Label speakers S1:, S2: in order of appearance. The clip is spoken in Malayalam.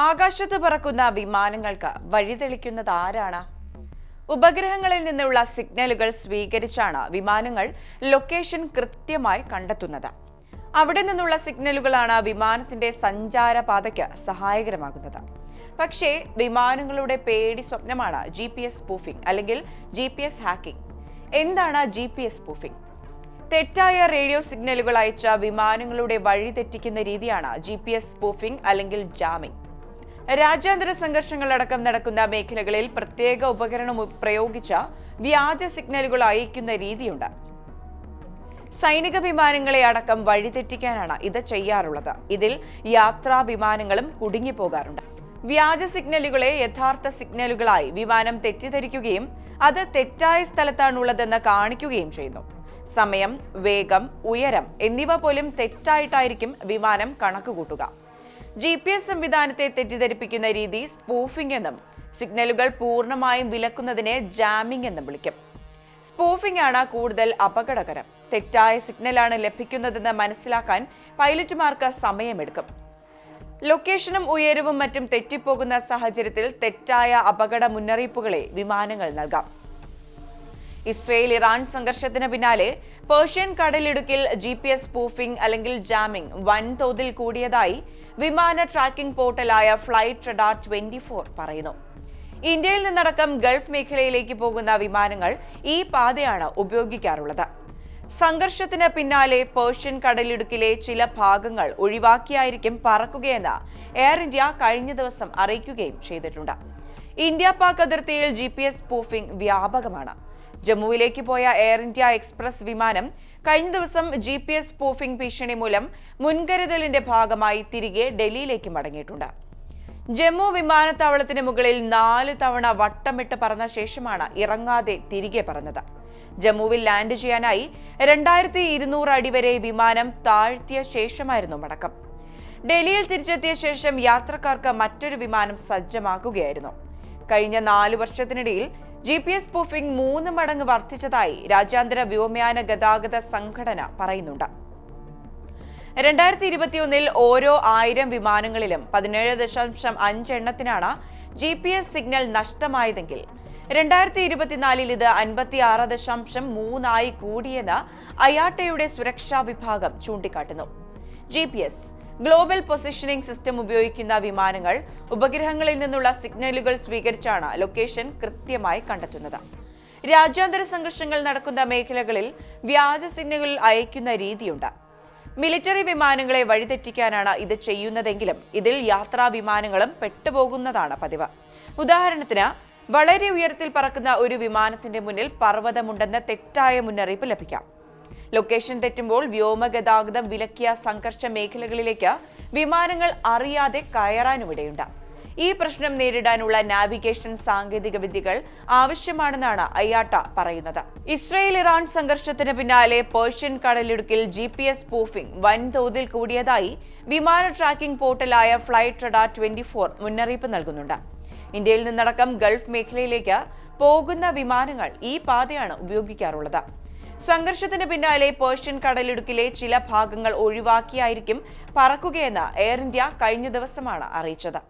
S1: ആകാശത്ത് പറക്കുന്ന വിമാനങ്ങൾക്ക് വഴിതെളിക്കുന്നത് ആരാണ്? ഉപഗ്രഹങ്ങളിൽ നിന്നുള്ള സിഗ്നലുകൾ സ്വീകരിച്ചാണ് വിമാനങ്ങൾ ലൊക്കേഷൻ കൃത്യമായി കണ്ടെത്തുന്നത്. അവിടെ നിന്നുള്ള സിഗ്നലുകളാണ് വിമാനത്തിന്റെ സഞ്ചാരപാതയ്ക്ക് സഹായകരമാകുന്നത്. പക്ഷേ വിമാനങ്ങളുടെ പേടി സ്വപ്നമാണ് ജി പി എസ് സ്പൂഫിംഗ് അല്ലെങ്കിൽ ജി പി എസ് ഹാക്കിംഗ് എന്താണ് ജി പി എസ് സ്പൂഫിംഗ് തെറ്റായ റേഡിയോ സിഗ്നലുകൾ അയച്ച വിമാനങ്ങളുടെ വഴി തെറ്റിക്കുന്ന രീതിയാണ് ജി പി എസ് സ്പൂഫിംഗ് അല്ലെങ്കിൽ ജാമിംഗ് രാജ്യാന്തര സംഘർഷങ്ങളടക്കം നടക്കുന്ന മേഖലകളിൽ പ്രത്യേക ഉപകരണം പ്രയോഗിച്ച വ്യാജ സിഗ്നലുകൾ അയക്കുന്ന രീതിയുണ്ട്. സൈനിക വിമാനങ്ങളെ അടക്കം വഴിതെറ്റിക്കാനാണ് ഇത് ചെയ്യാറുള്ളത്. ഇതിൽ യാത്രാ വിമാനങ്ങളും കുടുങ്ങിപ്പോകാറുണ്ട് വ്യാജ സിഗ്നലുകളെ യഥാർത്ഥ സിഗ്നലുകളായി വിമാനം തെറ്റിദ്ധരിക്കുകയും അത് തെറ്റായ സ്ഥലത്താണുള്ളതെന്ന് കാണിക്കുകയും ചെയ്യുന്നു. സമയം വേഗം ഉയരം എന്നിവ പോലും തെറ്റായിട്ടായിരിക്കും വിമാനം കണക്കുകൂട്ടുക. ജി പി എസ് സംവിധാനത്തെ തെറ്റിദ്ധരിപ്പിക്കുന്ന രീതി സ്പൂഫിംഗ് എന്നും സിഗ്നലുകൾ പൂർണമായും വിലക്കുന്നതിനെ ജാമിംഗ് എന്നും വിളിക്കും. സ്പൂഫിംഗ് ആണ് കൂടുതൽ അപകടകരം. തെറ്റായ സിഗ്നലാണ് ലഭിക്കുന്നതെന്ന് മനസ്സിലാക്കാൻ പൈലറ്റുമാർക്ക് സമയമെടുക്കും. ലൊക്കേഷനും ഉയരവും മറ്റും തെറ്റിപ്പോകുന്ന സാഹചര്യത്തിൽ തെറ്റായ അപകട മുന്നറിയിപ്പുകളെ വിമാനങ്ങൾ നൽകാം. ഇസ്രയേൽ ഇറാൻ സംഘർഷത്തിന് പിന്നാലെ പേർഷ്യൻ കടലിടുക്കിൽ ജി പി എസ് പൂഫിംഗ് അല്ലെങ്കിൽ ജാമിംഗ് വൻതോതിൽ കൂടിയതായി വിമാന ട്രാക്കിംഗ് പോർട്ടലായ ഫ്ലൈറ്റ് റഡാർ ട്വന്റി ഫോർ പറയുന്നു. ഇന്ത്യയിൽ നിന്നടക്കം ഗൾഫ് മേഖലയിലേക്ക് പോകുന്ന വിമാനങ്ങൾ ഈ പാതയാണ് ഉപയോഗിക്കാറുള്ളത്. സംഘർഷത്തിന് പിന്നാലെ പേർഷ്യൻ കടലിടുക്കിലെ ചില ഭാഗങ്ങൾ ഒഴിവാക്കിയായിരിക്കും പറക്കുകയെന്ന് എയർ ഇന്ത്യ കഴിഞ്ഞ ദിവസം അറിയിക്കുകയും ചെയ്തിട്ടുണ്ട്. ഇന്ത്യ പാക് അതിർത്തിയിൽ ജി പി എസ് പൂഫിംഗ് വ്യാപകമാണ്. ജമ്മുവിലേക്ക് പോയ എയർ ഇന്ത്യ എക്സ്പ്രസ് വിമാനം കഴിഞ്ഞ ദിവസം ജി പി എസ് സ്പൂഫിംഗ് ഭീഷണി മൂലം മുൻകരുതലിന്റെ ഭാഗമായി തിരികെ ഡൽഹിയിലേക്ക് മടങ്ങിയിട്ടുണ്ട്. ജമ്മു വിമാനത്താവളത്തിന് മുകളിൽ നാല് തവണ വട്ടമിട്ട് പറന്ന ശേഷമാണ് ഇറങ്ങാതെ തിരികെ പറഞ്ഞത് ജമ്മുവിൽ ലാൻഡ് ചെയ്യാനായി രണ്ടായിരത്തി ഇരുന്നൂറ് അടി വരെ വിമാനം താഴ്ത്തിയ ശേഷമായിരുന്നു മടക്കം. ഡൽഹിയിൽ തിരിച്ചെത്തിയ ശേഷം യാത്രക്കാർക്ക് മറ്റൊരു വിമാനം സജ്ജമാക്കുകയായിരുന്നു. കഴിഞ്ഞ നാലു വർഷത്തിനിടയിൽ ജി പി എസ് സ്പൂഫിംഗ് മൂന്ന് മടങ്ങ് വർദ്ധിച്ചതായി രാജ്യാന്തര വ്യോമയാന ഗതാഗത സംഘടന പറയുന്നുണ്ട്. രണ്ടായിരത്തി ഇരുപത്തിയൊന്നിൽ ഓരോ ആയിരം വിമാനങ്ങളിലും പതിനേഴ് ദശാംശം അഞ്ച് എണ്ണത്തിനാണ് ജി പി എസ് സിഗ്നൽ നഷ്ടമായതെങ്കിൽ രണ്ടായിരത്തി ഇരുപത്തിനാലിൽ ഇത് അൻപത്തി ആറ് ദശാംശം മൂന്നായി കൂടിയെന്ന് അയാട്ടയുടെ സുരക്ഷാ വിഭാഗം ചൂണ്ടിക്കാട്ടുന്നു. G P S global positioning system ഉപയോഗിക്കുന്ന വിമാനങ്ങൾ ഉപഗ്രഹങ്ങളിൽ നിന്നുള്ള സിഗ്നലുകൾ സ്വീകരിച്ചാണ് ലൊക്കേഷൻ കൃത്യമായി കണ്ടെത്തുന്നത്. രാജ്യാന്തര സംഘർഷങ്ങൾ നടക്കുന്ന മേഖലകളിൽ വ്യാജ സിഗ്നലുകൾ അയക്കുന്ന രീതിയുണ്ട്. മിലിറ്ററി വിമാനങ്ങളെ വഴിതെറ്റിക്കാനാണ് ഇത് ചെയ്യുന്നതെങ്കിലും ഇതിൽ യാത്രാ വിമാനങ്ങളും പെട്ടുപോകുന്നതാണ് പതിവ്. ഉദാഹരണത്തിന് വളരെ ഉയരത്തിൽ പറക്കുന്ന ഒരു വിമാനത്തിന്റെ മുന്നിൽ പർവതമുണ്ടെന്ന തെറ്റായ മുന്നറിയിപ്പ് ലഭിക്കാം. ലൊക്കേഷൻ തെറ്റുമ്പോൾ വ്യോമഗതാഗതം വിലക്കിയ സംഘർഷ മേഖലകളിലേക്ക് വിമാനങ്ങൾ അറിയാതെ കയറാനുമിടയുണ്ട്. ഈ പ്രശ്നം നേരിടാനുള്ള നാവിഗേഷൻ സാങ്കേതിക വിദ്യകൾ ആവശ്യമാണെന്നാണ് അയാട്ട പറയുന്നത്. ഇസ്രയേൽ ഇറാൻ സംഘർഷത്തിന് പിന്നാലെ പേർഷ്യൻ കടലിടുക്കിൽ ജി പി എസ് പൂഫിംഗ് വൻതോതിൽ കൂടിയതായി വിമാന ട്രാക്കിംഗ് പോർട്ടലായ ഫ്ലൈറ്റ് റഡാർ ട്വന്റി ഫോർ മുന്നറിയിപ്പ് നൽകുന്നുണ്ട്. ഇന്ത്യയിൽ നിന്നടക്കം ഗൾഫ് മേഖലയിലേക്ക് പോകുന്ന വിമാനങ്ങൾ ഈ പാതയാണ് ഉപയോഗിക്കാറുള്ളത്. സംഘർഷത്തിന് പിന്നാലെ പേർഷ്യൻ കടലിടുക്കിലെ ചില ഭാഗങ്ങൾ ഒഴിവാക്കിയായിരിക്കും പറക്കുകയെന്ന് എയർ ഇന്ത്യ കഴിഞ്ഞ ദിവസമാണ് അറിയിച്ചത്.